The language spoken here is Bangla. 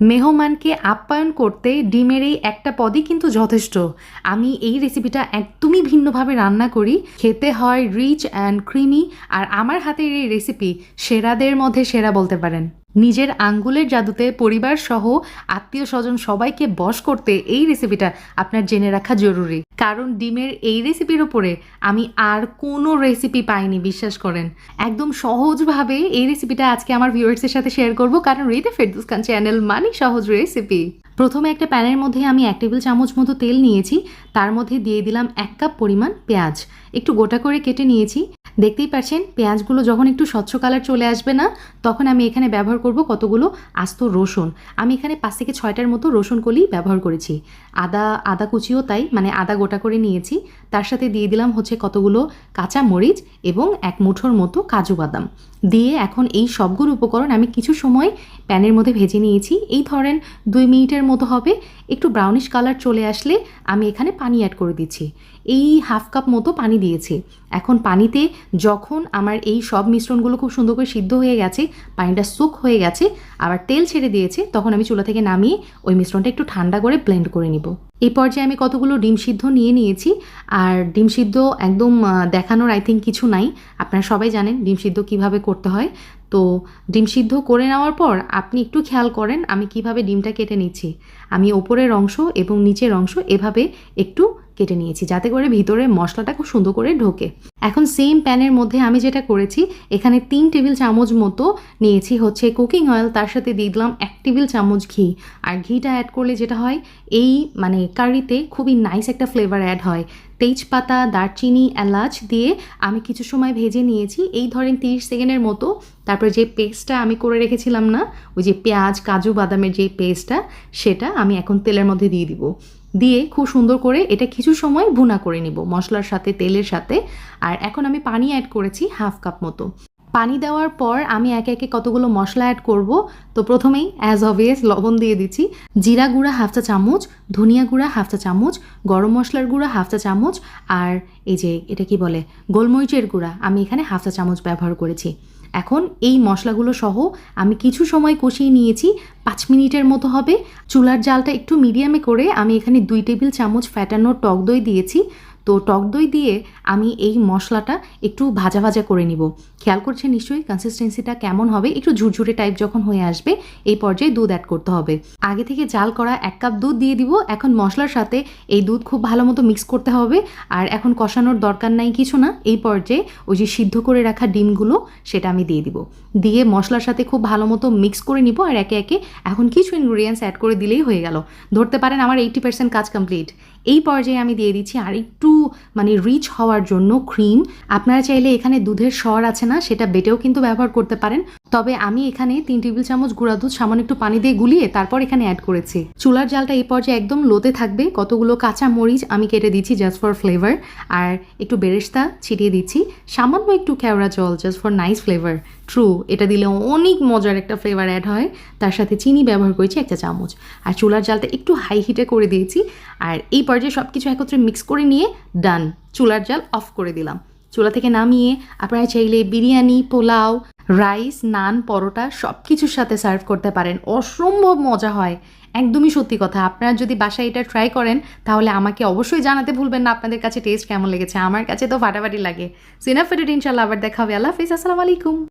মেহমানকে আপ্যায়ন করতে ডিমের এই একটা পদই কিন্তু যথেষ্ট। আমি এই রেসিপিটা একদমই ভিন্নভাবে রান্না করি। খেতে হয় রিচ অ্যান্ড ক্রিমি আর আমার হাতের এই রেসিপি সেরাদের মধ্যে সেরা বলতে পারেন। নিজের আঙ্গুলের জাদুতে পরিবার সহ আত্মীয় স্বজন সবাইকে বশ করতে এই রেসিপিটা আপনার জেনে রাখা জরুরি। কারণ ডিমের এই রেসিপির ওপরে আমি আর কোনো রেসিপি পাইনি, বিশ্বাস করেন। একদম সহজভাবে এই রেসিপিটা আজকে আমার ভিউয়ার্সের সাথে শেয়ার করব, কারণ রিতে ফেরদুস খান চ্যানেল মানে সহজ রেসিপি প্রথমে একটা প্যানের মধ্যে আমি এক টেবিল চামচ মতো তেল নিয়েছি, তার মধ্যে দিয়ে দিলাম এক কাপ পরিমাণ পেঁয়াজ। একটু গোটা করে কেটে নিয়েছি। দেখতেই পাচ্ছেন পেঁয়াজগুলো যখন একটু স্বচ্ছ কালার চলে আসবে না, তখন আমি এখানে ব্যবহার করব কতগুলো আস্ত রসুন। আমি এখানে পাঁচ থেকে ছয়টার মতো রসুন কলি ব্যবহার করেছি। আদা আদা কুচিও তাই মানে আদা গোটা করে নিয়েছি। তার সাথে দিয়ে দিলাম হচ্ছে কতগুলো কাঁচা মরিচ এবং এক মুঠোর মতো কাজু বাদাম। দিয়ে এখন এই সবগুলো উপকরণ আমি কিছু সময় প্যানের মধ্যে ভেজে নিয়েছি। এই ধরেন দুই মিনিটের মতো হবে, একটু ব্রাউনিশ কালার চলে আসলে আমি এখানে পানি অ্যাড করে দিচ্ছি। এই হাফ কাপ মতো পানি দিয়েছি। এখন পানিতে যখন আমার এই সব মিশ্রণগুলো খুব সুন্দর করে সিদ্ধ হয়ে গেছে, পানিটা সুক হয়ে গেছে, আবার তেল ছেড়ে দিয়েছে, তখন আমি চুলা থেকে নামিয়ে ওই মিশ্রণটা একটু ঠান্ডা করে ব্লেন্ড করে নিব। এই পর্যায়ে আমি কতগুলো ডিম সিদ্ধ নিয়ে নিয়েছি, আর ডিম সিদ্ধ একদম দেখানোর আই থিঙ্ক কিছু নাই। আপনারা সবাই জানেন ডিম সিদ্ধ কীভাবে করতে হয়। তো ডিম সিদ্ধ করে নেওয়ার পর আপনি একটু খেয়াল করেন আমি কীভাবে ডিমটা কেটে নিচ্ছি। আমি ওপরের অংশ এবং নিচের অংশ এভাবে একটু কেটে নিয়েছি যাতে করে ভিতরে মশলাটা খুব সুন্দর করে ঢোকে। এখন সেম প্যানের মধ্যে আমি যেটা করেছি, এখানে তিন টেবিল চামচ মতো নিয়েছি হচ্ছে কুকিং অয়েল তার সাথে দিয়ে দিলাম এক টেবিল চামচ ঘি। আর ঘিটা অ্যাড করলে যেটা হয়, এই মানে কারিতে খুবই নাইস একটা ফ্লেভার অ্যাড হয়। তেজপাতা, দারচিনি, এলাচ দিয়ে আমি কিছু সময় ভেজে নিয়েছি। এই ধরেন তিরিশ সেকেন্ডের মতো। তারপরে যে পেস্টটা আমি করে রেখেছিলাম না, ওই যে পেঁয়াজ, কাজু, বাদামের যে পেস্টটা, সেটা আমি এখন তেলের মধ্যে দিয়ে দিব। দিয়ে খুব সুন্দর করে এটা কিছু সময় ভুনা করে নিব, মশলার সাথে, তেলের সাথে। আর এখন আমি পানি অ্যাড করেছি হাফ কাপ মতো। পানি দেওয়ার পর আমি একে একে কতগুলো মশলা অ্যাড করব? তো প্রথমেই অ্যাজ অবভিয়াস লবণ দিয়ে দিচ্ছি। জিরা গুঁড়া হাফ চা চামচ, ধনিয়া গুঁড়া হাফ চা চামচ, গরম মশলার গুঁড়া হাফ চা চামচ, আর এই যে, এটা কি বলে? গোলমরিচের গুঁড়া, আমি এখানে হাফ চা চামচ ব্যবহার করেছি। এখন এই মশলাগুলো সহ আমি কিছু সময় কষিয়ে নিয়েছি, পাঁচ মিনিটের মতো হবে। চুলার জালটা একটু মিডিয়ামে করে আমি এখানে দুই টেবিল চামচ ফ্যাটানো টক দই দিয়েছি। তো টক দই দিয়ে আমি এই মশলাটা একটু ভাজা ভাজা করে নিব। খেয়াল করছে নিশ্চয়ই কনসিস্টেন্সিটা কেমন হবে? একটু ঝুরঝুরে টাইপ যখন হয়ে আসবে, এই পর্যায়ে দুধ অ্যাড করতে হবে। আগে থেকে জাল করা এক কাপ দুধ দিয়ে দিব। এখন মশলার সাথে এই দুধ খুব ভালো মতো মিক্স করতে হবে। আর এখন কষানোর দরকার নাই কিছু না। এই পর্যায়ে ওই যে সিদ্ধ করে রাখা ডিমগুলো, সেটা আমি দিয়ে দিব। দিয়ে মশলার সাথে খুব ভালো মতো মিক্স করে নিব আর একে একে এখন কিছু ইনগ্রিডিয়েন্টস অ্যাড করে দিলেই হয়ে গেল। ধরতে পারেন আমার এইটি পার্সেন্ট কাজ কমপ্লিট এই পর্যায়ে আমি দিয়ে দিচ্ছি আর একটু মানে রিচ হওয়ার জন্য ক্রিম আপনারা চাইলে এখানে দুধের স্বর আছে না, সেটা বেটেও কিন্তু ব্যবহার করতে পারেন। তবে আমি এখানে তিন টেবিল চামচ গুঁড়া দুধ, সামান্য একটু পানি দিয়ে গুলিয়ে তারপর এখানে অ্যাড করেছি। চুলার জালটা এই পর্যায়ে একদম লোতে থাকবে। কতগুলো কাঁচা মরিচ আমি কেটে দিচ্ছি জাস্ট ফর ফ্লেভার আর একটু বেরেস্তা ছিটিয়ে দিচ্ছি। সামান্য একটু কেওড়া জল just for nice flavour true এটা দিলে অনেক মজার একটা ফ্লেভার অ্যাড হয়। তার সাথে চিনি ব্যবহার করেছি একটা চামচ। আর চুলার জালটা একটু হাই হিটে করে দিয়েছি। আর এই পর্যায়ে সব কিছু একত্রে মিক্স করে নিয়ে ডান চুলার জাল অফ করে দিলাম। চুলা থেকে নামিয়ে আপনারা চাইলে বিরিয়ানি, পোলাও রাইস নান পরোটা সব কিছুর সাথে সার্ভ করতে পারেন। অসম্ভব মজা হয়। একদমই সত্যি কথা। আপনারা যদি বাসায় এটা ট্রাই করেন, তাহলে আমাকে অবশ্যই জানাতে ভুলবেন না আপনাদের কাছে টেস্ট কেমন লেগেছে। আমার কাছে তো ফাটাফাটি লাগে। সিনাফেটেড ইনশাল্লাহ আবার দেখা হবে। আল্লাহ হাফিজ। আসসালামু আলাইকুম।